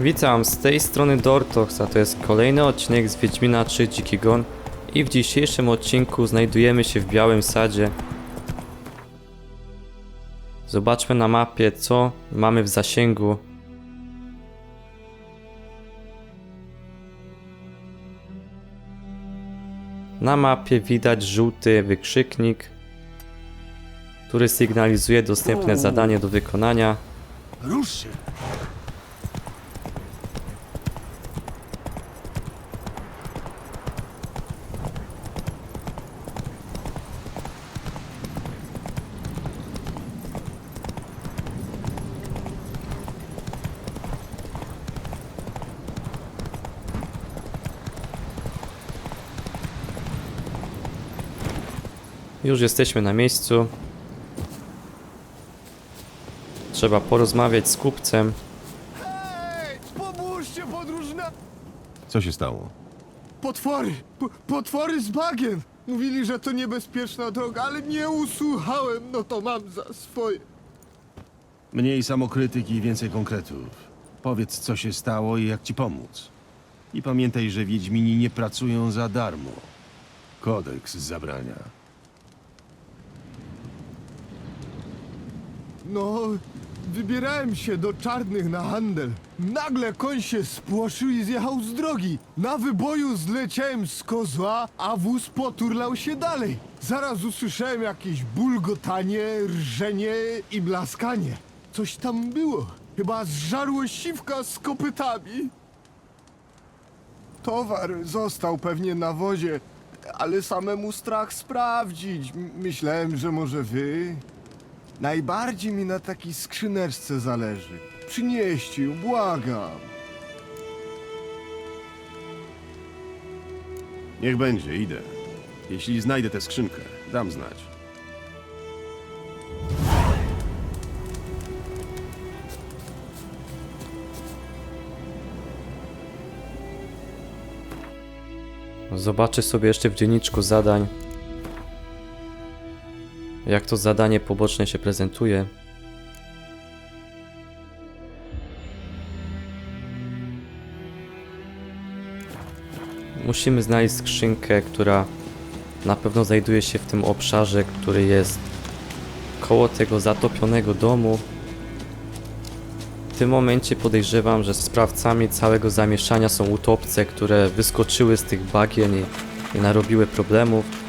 Witam, z tej strony Dortox, a to jest kolejny odcinek z Wiedźmina 3 Dziki Gon i w dzisiejszym odcinku znajdujemy się w Białym Sadzie. Zobaczmy na mapie, co mamy w zasięgu. Na mapie widać żółty wykrzyknik, który sygnalizuje dostępne zadanie do wykonania. Rusz. Już jesteśmy na miejscu. Trzeba porozmawiać z kupcem. Hej, pomóżcie podróżna... Co się stało? Potwory! P potwory z bagien! Mówili, że to niebezpieczna droga, ale nie usłuchałem, no to mam za swoje. Mniej samokrytyki i więcej konkretów. Powiedz, co się stało i jak ci pomóc. I pamiętaj, że Wiedźmini nie pracują za darmo. Kodeks zabrania. No, wybierałem się do czarnych na handel. Nagle koń się spłoszył i zjechał z drogi. Na wyboju zleciałem z kozła, a wóz poturlał się dalej. Zaraz usłyszałem jakieś bulgotanie, rżenie i blaskanie. Coś tam było. Chyba zżarło siwka z kopytami. Towar został pewnie na wozie, ale samemu strach sprawdzić. Myślałem, że może wy. Najbardziej mi na takiej skrzyneczce zależy. Przynieście ją, błagam. Niech będzie, idę. Jeśli znajdę tę skrzynkę, dam znać. Zobaczę sobie jeszcze w dzienniczku zadań, jak to zadanie poboczne się prezentuje. Musimy znaleźć skrzynkę, która na pewno znajduje się w tym obszarze, który jest koło tego zatopionego domu. W tym momencie podejrzewam, że sprawcami całego zamieszania są utopce, które wyskoczyły z tych bagien i, i narobiły problemów.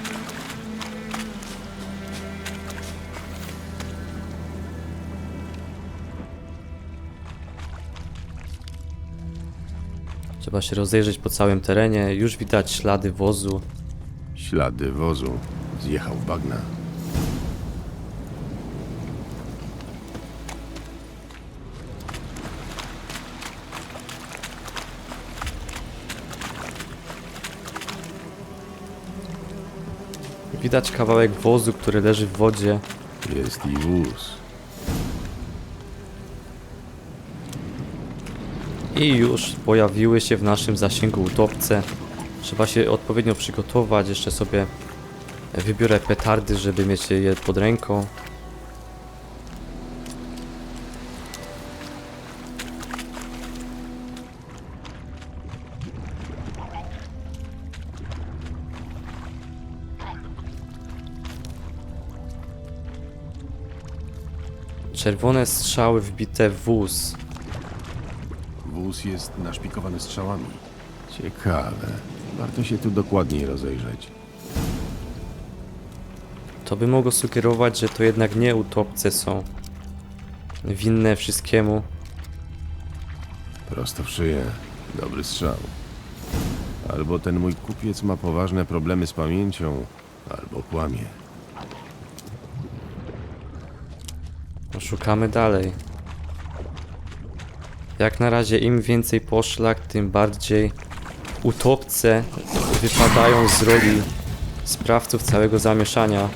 Trzeba się rozejrzeć po całym terenie. Już widać ślady wozu. Ślady wozu. Zjechał w bagna. Widać kawałek wozu, który leży w wodzie. Jest i wóz. I już pojawiły się w naszym zasięgu utopce. Trzeba się odpowiednio przygotować. Jeszcze sobie wybiorę petardy, żeby mieć je pod ręką. Czerwone strzały wbite w wóz. Wóz jest naszpikowany strzałami. Ciekawe. Warto się tu dokładniej rozejrzeć. To by mogło sugerować, że to jednak nie utopce są winne wszystkiemu. Prosto w szyję. Dobry strzał. Albo ten mój kupiec ma poważne problemy z pamięcią, albo kłamie. Szukamy dalej. Jak na razie im więcej poszlak, tym bardziej utopce wypadają z roli sprawców całego zamieszania.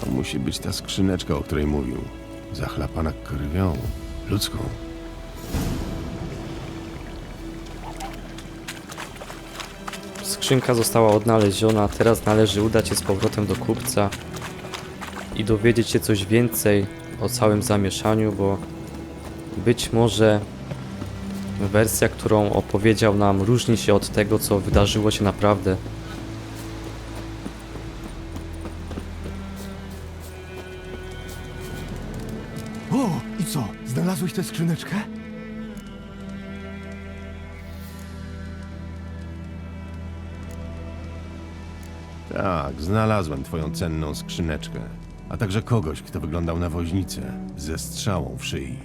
To musi być ta skrzyneczka, o której mówił. Zachlapana krwią. Ludzką. Skrzynka została odnaleziona, teraz należy udać się z powrotem do kupca i dowiedzieć się coś więcej o całym zamieszaniu, bo być może wersja, którą opowiedział nam, różni się od tego, co wydarzyło się naprawdę. O, i co? Znalazłeś tę skrzyneczkę? Tak, znalazłem twoją cenną skrzyneczkę. A także kogoś, kto wyglądał na woźnicę, ze strzałą w szyi.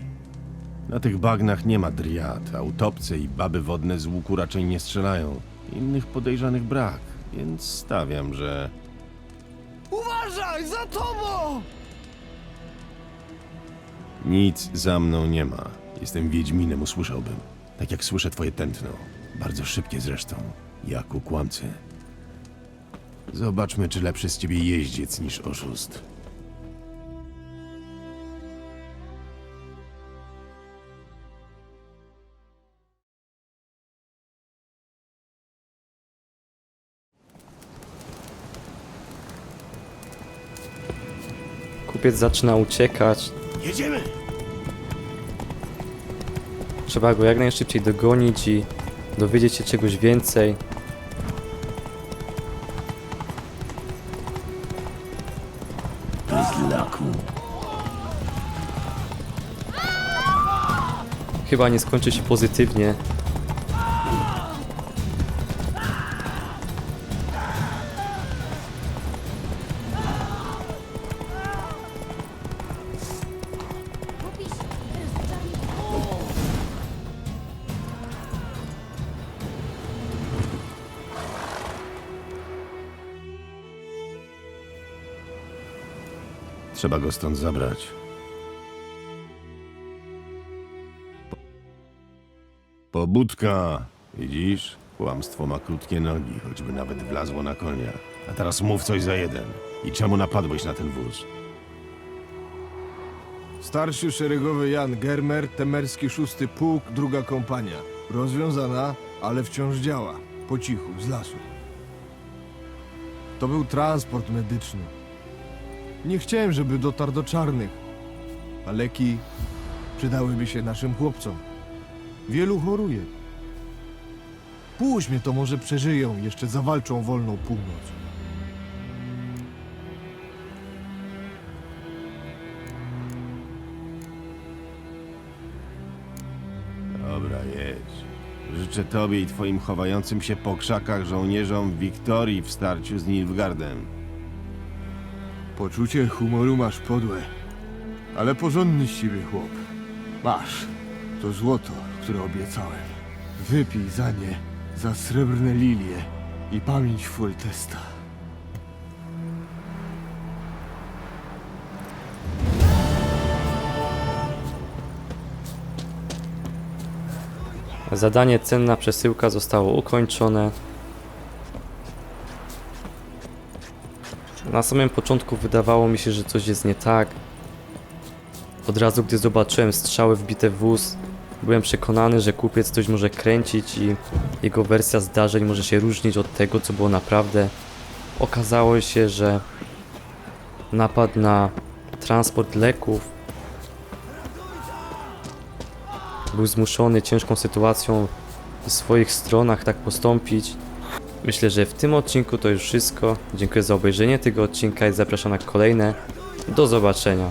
Na tych bagnach nie ma driad, a utopce i baby wodne z łuku raczej nie strzelają. Innych podejrzanych brak, więc stawiam, że... Uważaj, za tobą! Nic za mną nie ma. Jestem Wiedźminem, usłyszałbym. Tak jak słyszę twoje tętno. Bardzo szybkie zresztą. Jak u kłamcy. Zobaczmy, czy lepszy z ciebie jeździec niż oszust. Kupiec zaczyna uciekać, Jedziemy! trzeba go jak najszybciej dogonić i dowiedzieć się czegoś więcej. Chyba nie skończy się pozytywnie. Trzeba go stąd zabrać. Po- Pobudka! Widzisz? Kłamstwo ma krótkie nogi, choćby nawet wlazło na konia. A teraz mów coś za jeden. I czemu napadłeś na ten wóz? Starszy szeregowy Jan Germer, temerski szósty pułk, druga kompania. Rozwiązana, ale wciąż działa. Po cichu, z lasu. To był transport medyczny. Nie chciałem, żeby dotarł do czarnych. A leki przydałyby się naszym chłopcom. Wielu choruje. Puść mnie, to może przeżyją, jeszcze zawalczą wolną północ. Dobra, jedź. Życzę tobie i twoim chowającym się po krzakach żołnierzom Wiktorii w starciu z Nilfgaardem. Poczucie humoru masz podłe, ale porządny z ciebie chłop. Masz, to złoto, które obiecałem. Wypij za nie, za srebrne lilie i pamięć Foltesta. Zadanie cenna przesyłka zostało ukończone. Na samym początku wydawało mi się, że coś jest nie tak. Od razu, gdy zobaczyłem strzały wbite w wóz, byłem przekonany, że kupiec coś może kręcić i jego wersja zdarzeń może się różnić od tego, co było naprawdę. Okazało się, że napad na transport leków był zmuszony ciężką sytuacją w swoich stronach tak postąpić. Myślę, że w tym odcinku to już wszystko. Dziękuję za obejrzenie tego odcinka i zapraszam na kolejne. Do zobaczenia.